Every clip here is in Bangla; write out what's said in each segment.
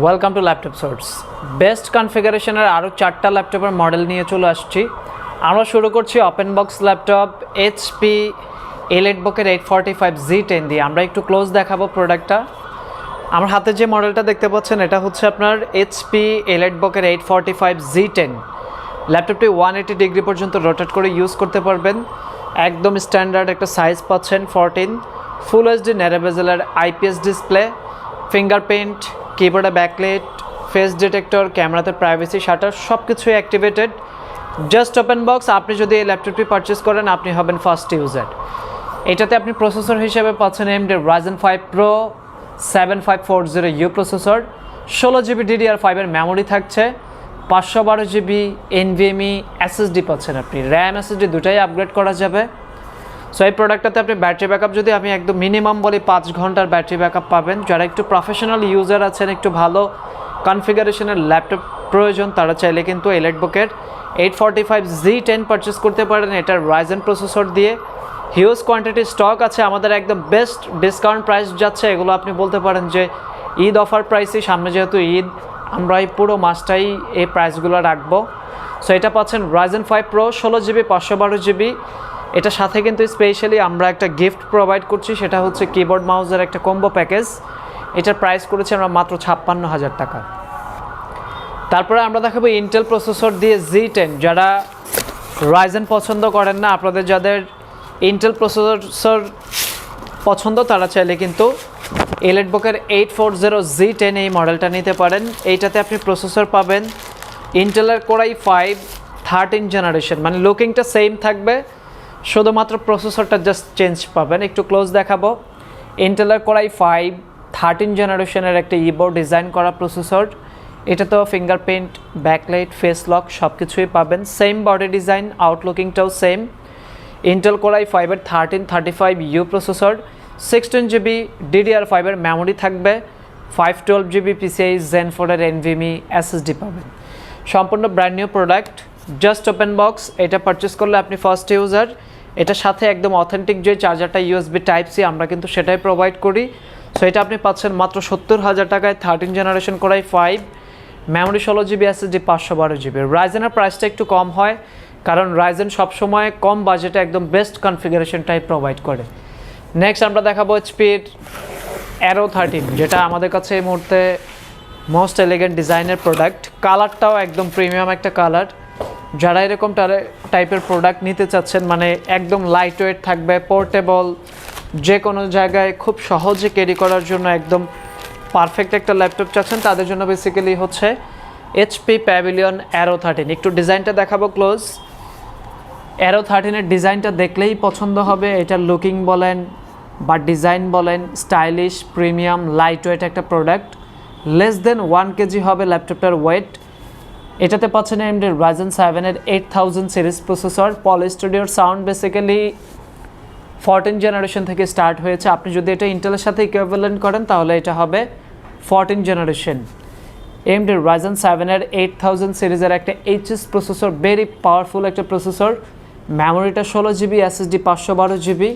Welcome to laptop source best কনফিগারেশনের আরও চারটা ল্যাপটপের মডেল নিয়ে চলে আসছি। আমরা শুরু করছি open box laptop HP Elite বুকের eight forty five G ten দিয়ে। আমরা একটু ক্লোজ দেখাবো প্রোডাক্টটা আমার হাতে যে মডেলটা দেখতে পাচ্ছেন, এটা হচ্ছে আপনার এইচপি এলেট বুকের eight forty five G ten ল্যাপটপটি ওয়ান এইটি ডিগ্রি পর্যন্ত রোটেট করে ইউজ করতে পারবেন। একদম স্ট্যান্ডার্ড একটা সাইজ পাচ্ছেন ফোরটিন ফুল এইচডি ন্যারেবেজেলার আইপিএস ডিসপ্লে ফিঙ্গারপ্রিন্ট কিবোর্ডে ব্যাকলেট ফেস ডিটেক্টর ক্যামেরাতে প্রাইভেসি শাটার সব কিছুই অ্যাক্টিভেটেড জাস্ট ওপেন বক্স আপনি যদি এই ল্যাপটপটি পারচেস করেন, আপনি হবেন ফার্স্ট ইউজার এটাতে আপনি প্রসেসর হিসেবে পাচ্ছেন AMD Ryzen five pro seven five four zero U processor ষোলো জিবি ডিডিআর ফাইভের মেমোরি থাকছে, পাঁচশো বারো জিবি এনভিএমই এসএসডি পাচ্ছেন আপনি। র্যাম এসএসডি দুটাই আপগ্রেড করা যাবে। সো এই প্রোডাক্টটাতে আপনি ব্যাটারি ব্যাকআপ যদি আমি একদম মিনিমাম বলি পাঁচ ঘণ্টার ব্যাটারি ব্যাকআপ পাবেন। যারা একটু প্রফেশনাল ইউজার আছেন, একটু ভালো কনফিগারেশনের ল্যাপটপ প্রয়োজন, তারা চাইলে কিন্তু এলেট বুকের eight forty five G ten purchase করতে পারেন। এটার রাইজেন প্রসেসর দিয়ে। হিউজ কোয়ান্টিটি স্টক আছে। আমাদের একদম বেস্ট ডিসকাউন্ট প্রাইস যাচ্ছে। এগুলো আপনি বলতে পারেন যে ঈদ অফার প্রাইসই সামনে যেহেতু ঈদ, আমরা এই পুরো মাসটাই এই প্রাইসগুলো রাখব। সো এটা পাচ্ছেন রাইজেন ফাইভ প্রো ষোলো জিবি পাঁচশো বারো জিবি এটা সাথে কিন্তু স্পেশালি আমরা একটা গিফট প্রোভাইড করছি, সেটা হচ্ছে কিবোর্ড মাউসের একটা কম্বো প্যাকেজ এটার প্রাইস করেছি আমরা মাত্র ছাপ্পান্ন হাজার টাকা। তারপরে আমরা দেখাবো ইন্টেল প্রসেসর দিয়ে জি টেন যারা রাইজেন পছন্দ করেন না, আপনাদের যাদের ইন্টেল প্রসেসর পছন্দ, তারা চাইলে কিন্তু এলেট বুকের eight four zero G ten এই মডেলটা নিতে পারেন। এইটাতে আপনি প্রসেসর পাবেন। ইন্টেলের কোরাই ফাইভ থার্টিন জেনারেশন মানে লুকিংটা সেম থাকবে। শুধুমাত্র প্রসেসরটা জাস্ট চেঞ্জ পাবেন। একটু ক্লোজ দেখাবো। ইন্টেলার কোরাই ফাইভ থার্টিন জেনারেশনের একটা ইবোর্ড ডিজাইন করা প্রসেসর এটাতেও ফিঙ্গারপ্রিন্ট ব্যাকলাইট ফেস লক সব কিছুই পাবেন। সেম বডি ডিজাইন আউটলুকিংটাও সেম ইন্টেল কোরাই ফাইভের thirteen thirty five U processor sixteen GB DDR ফাইভের মেমোরি থাকবে। Five twelve GB PCI gen ফোরের এনভিমি এসএসডি পাবেন। সম্পূর্ণ brand new product just open box এটা পারচেস করলে আপনি ফার্স্ট ইউজার এটার সাথে একদম অথেন্টিক যে চার্জারটা ইউএসবি টাইপ সি আমরা কিন্তু সেটাই প্রোভাইড করি। সো এটা আপনি পাচ্ছেন মাত্র সত্তর হাজার টাকায় thirteen generation core i five memory ষোলো জিবি এসএসডি পাঁচশো বারো জিবি রাইজেনের প্রাইসটা একটু কম হয়, কারণ রাইজেন সবসময় কম বাজেটে একদম বেস্ট কনফিগারেশনটাই প্রোভাইড করে। নেক্সট আমরা দেখাবো এইচপির অ্যারো থার্টিন যেটা আমাদের কাছে এই মুহূর্তে মোস্ট এলিগেন্ট ডিজাইনের প্রোডাক্ট কালারটাও একদম প্রিমিয়াম একটা কালার যারা এরকম টাইপের প্রোডাক্ট নিতে চাচ্ছেন মানে একদম লাইট ওয়েট থাকবে পোর্টেবল যে কোনো জায়গায় খুব সহজে ক্যারি করার জন্য একদম পারফেক্ট একটা ল্যাপটপ চাচ্ছেন, তাদের জন্য বেসিক্যালি হচ্ছে এইচপি প্যাভিলিয়ন অ্যারো থার্টিন একটু ডিজাইনটা দেখাবো ক্লোজ অ্যারো থার্টিনের ডিজাইনটা দেখলেই পছন্দ হবে, এটা লুকিং বলেন বা ডিজাইন বলেন স্টাইলিশ প্রিমিয়াম লাইট ওয়েট একটা product less than one KG হবে ল্যাপটপটার ওয়েট এটাতে পাচ্ছেন এমডি রাইজেন সেভেনের eight thousand series processor Poly স্টুডিওর সাউন্ড বেসিক্যালি ফোরটিন জেনারেশন থেকে স্টার্ট হয়েছে। আপনি যদি এটা ইন্টেলের সাথে ইকুইভ্যালেন্ট করেন, তাহলে এটা হবে ফোরটিন জেনারেশন এমডি রাইজেন সেভেনের এইট থাউজেন্ড সিরিজের একটা এইচএস প্রসেসর ভেরি পাওয়ারফুল একটা প্রসেসর মেমোরিটা ষোলো জিবি এসএসডি পাঁচশো বারো জিবি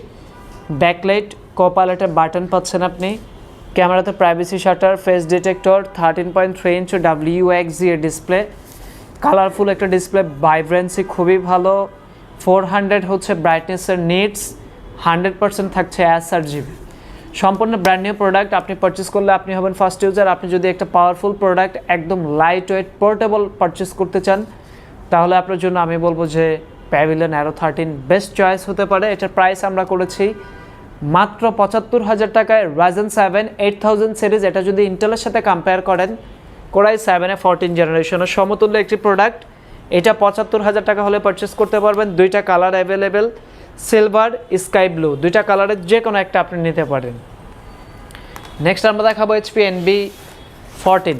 ব্যাকলাইট কোপাইলেটের বাটন পাচ্ছেন আপনি। ক্যামেরাতে privacy shutter face detector thirteen point three inch W X display colourful একটা ডিসপ্লে ভাইব্রেন্সি খুবই ভালো। ফোর হান্ড্রেড হচ্ছে ব্রাইটনেসের নিডস হান্ড্রেড পার্সেন্ট থাকছে অ্যাস আর জিবি সম্পূর্ণ ব্র্যান্ড নিউ প্রোডাক্ট আপনি পারচেস করলে আপনি হবেন ফার্স্ট ইউজার আপনি যদি একটা পাওয়ারফুল প্রোডাক্ট একদম লাইট ওয়েট পোর্টেবল পারচেস করতে চান, তাহলে আপনার জন্য আমি বলব যে Pavilion Aero thirteen best choice হতে পারে। এটার প্রাইস আমরা করেছি মাত্র পঁচাত্তর হাজার টাকায় Ryzen seven eight thousand series এটা যদি ইন্টেলের সাথে কম্পেয়ার করেন কোরাই সেভেনে ফোরটিন জেনারেশনের সমতুল্য একটি প্রোডাক্ট এটা পঁচাত্তর হাজার টাকা হলে পারচেস করতে পারবেন। দুইটা colour available silver sky blue দুইটা কালারের যে কোনো একটা আপনি নিতে পারেন। নেক্সট আমরা দেখাবো এইচপি এনবি ফোরটিন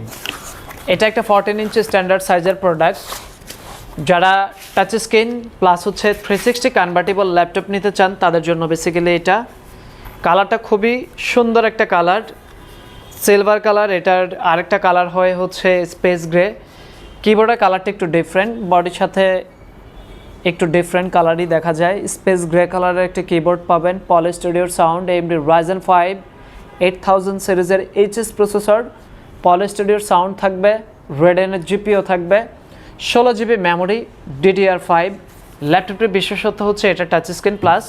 এটা একটা ফোরটিন ইঞ্চি স্ট্যান্ডার্ড সাইজের প্রোডাক্ট যারা টাচ স্ক্রিন প্লাস হচ্ছে থ্রি সিক্সটি কনভার্টেবল ল্যাপটপ নিতে চান, তাদের জন্য বেসিক্যালি এটা। কালারটা খুবই সুন্দর একটা কালার সিলভার কালার এটার আরেকটা কালার হয় হচ্ছে স্পেস গ্রে কিবোর্ডের কালারটা একটু ডিফারেন্ট বডির সাথে একটু ডিফারেন্ট কালারই দেখা যায়। স্পেস গ্রে কালারের একটা কিবোর্ড পাবেন পলি স্টুডিওর sound M AMD Ryzen five eight thousand সিরিজের এইচএস প্রসেসর পল স্টুডিওর সাউন্ড থাকবে রেডেনের জিপিও থাকবে, ষোলো জিবি মেমোরি ডিডিআর ফাইভ ল্যাপটপটির বিশেষত্ব হচ্ছে এটা touch screen plus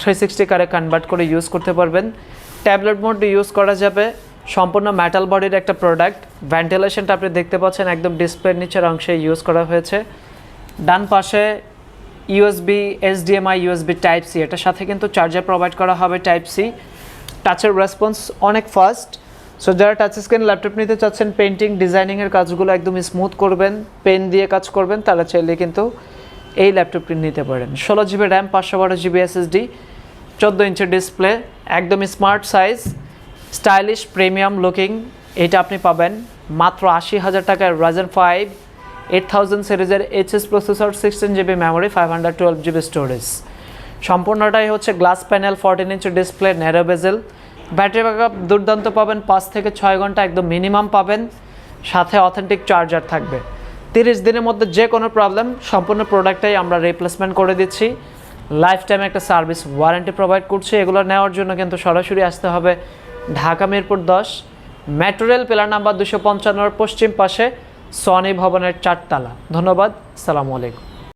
three sixty কারে কনভার্ট করে ইউজ করতে পারবেন। ট্যাবলেট মোড ইউজ করা যাবে সম্পূর্ণ মেটাল বডির একটা প্রোডাক্ট ভেন্টিলেশনটা আপনি দেখতে পাচ্ছেন, একদম ডিসপ্লের নিচের অংশে ইউজ করা হয়েছে। ডান পাশে USB HDMI USB type C এটার সাথে কিন্তু চার্জার প্রোভাইড করা হবে টাইপ সি টাচের রেসপন্স অনেক ফাস্ট সো যারা টাচ স্ক্রিন ল্যাপটপ নিতে চাচ্ছেন পেন্টিং ডিজাইনিংয়ের কাজগুলো একদম স্মুথ করবেন পেন দিয়ে কাজ করবেন, তারা চাইলে কিন্তু এই ল্যাপটপটি নিতে পারেন। ষোলো জিবি র্যাম পাঁচশো বারো জিবি এসএসডি চোদ্দ ইঞ্চের ডিসপ্লে একদম smart size stylish, premium looking, এটা আপনি পাবেন মাত্র আশি হাজার টাকায় রাজেন ফাইভ এইট থাউজেন্ড সিরিজের HS processor sixteen GB memory five hundred twelve GB storage সম্পূর্ণটাই হচ্ছে glass panel fourteen inch display narrow bezel battery backup দুর্দান্ত পাবেন, পাঁচ থেকে ছয় ঘণ্টা একদম মিনিমাম পাবেন। সাথে অথেন্টিক চার্জার থাকবে। তিরিশ দিনের মধ্যে যে কোনো প্রবলেম সম্পূর্ণ প্রোডাক্টটাই আমরা রিপ্লেসমেন্ট করে দিচ্ছি। লাইফ টাইম একটা সার্ভিস ওয়ারেন্টি প্রোভাইড করছি। এগুলো নেওয়ার জন্য কিন্তু সরাসরি আসতে হবে ঢাকা মিরপুর দশ, মেট্রো রেল পিলার নাম্বার দুশো পঞ্চান্নর পশ্চিম পাশে সনি ভবনের চারতলা। ধন্যবাদ, সালামু আলাইকুম।